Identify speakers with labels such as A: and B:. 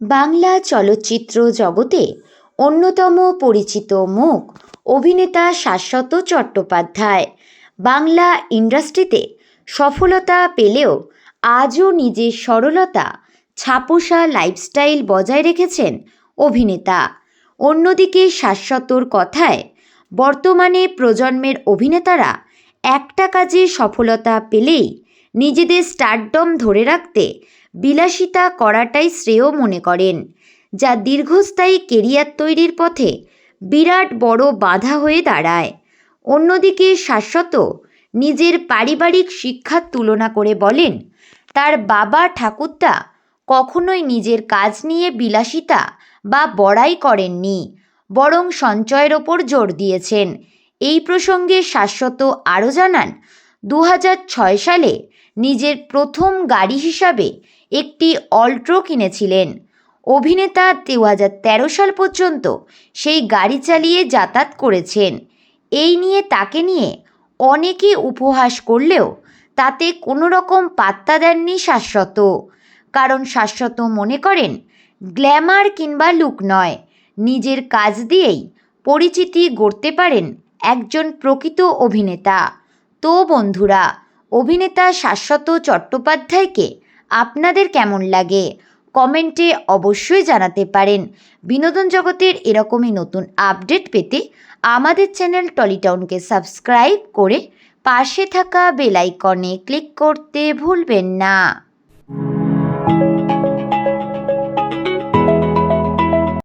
A: বাংলা চলচ্চিত্র জগতে অন্যতম পরিচিত মুখ অভিনেতা শাশ্বত চট্টোপাধ্যায়। বাংলা ইন্ডাস্ট্রিতে সফলতা পেলেও আজও নিজের সরলতা, ছাপোষা লাইফস্টাইল বজায় রেখেছেন অভিনেতা। অন্যদিকে শাশ্বতর কথায়, বর্তমানে প্রজন্মের অভিনেতারা একটা কাজে সফলতা পেলেই নিজেদের স্টারডম ধরে রাখতে বিলাসিতা করাটাই শ্রেয় মনে করেন, যা দীর্ঘস্থায়ী কেরিয়ার তৈরির পথে বিরাট বড় বাধা হয়ে দাঁড়ায়। অন্যদিকে শাশ্বত নিজের পারিবারিক শিক্ষার তুলনা করে বলেন, তার বাবা ঠাকুরদা কখনোই নিজের কাজ নিয়ে বিলাসিতা বা বড়াই করেননি, বরং সঞ্চয়ের ওপর জোর দিয়েছেন। এই প্রসঙ্গে শাশ্বত আরও জানান দু সালে নিজের প্রথম গাড়ি হিসাবে একটি অল্ট্রো কিনেছিলেন। অভিনেতা দু হাজার তেরো সাল পর্যন্ত সেই গাড়ি চালিয়ে যাতায়াত করেছেন। এই নিয়ে তাকে নিয়ে অনেকে উপহাস করলেও তাতে কোনো রকম পাত্তা দেননি শাশ্বত। কারণ শাশ্বত মনে করেন, গ্ল্যামার কিংবা লুক নয়, নিজের কাজ দিয়েই পরিচিতি গড়তে পারেন একজন প্রকৃত অভিনেতা। তো বন্ধুরা অভিনেতা শাশ্বত চট্টোপাধ্যায়কে আপনাদের কেমন লাগে? কমেন্টে অবশ্যই জানাতে পারেন। বিনোদন জগতের এরকমই নতুন আপডেট পেতে আমাদের চ্যানেল টলিটাউনকে সাবস্ক্রাইব করে পাশে থাকা বেলাইকনে ক্লিক করতে ভুলবেন না।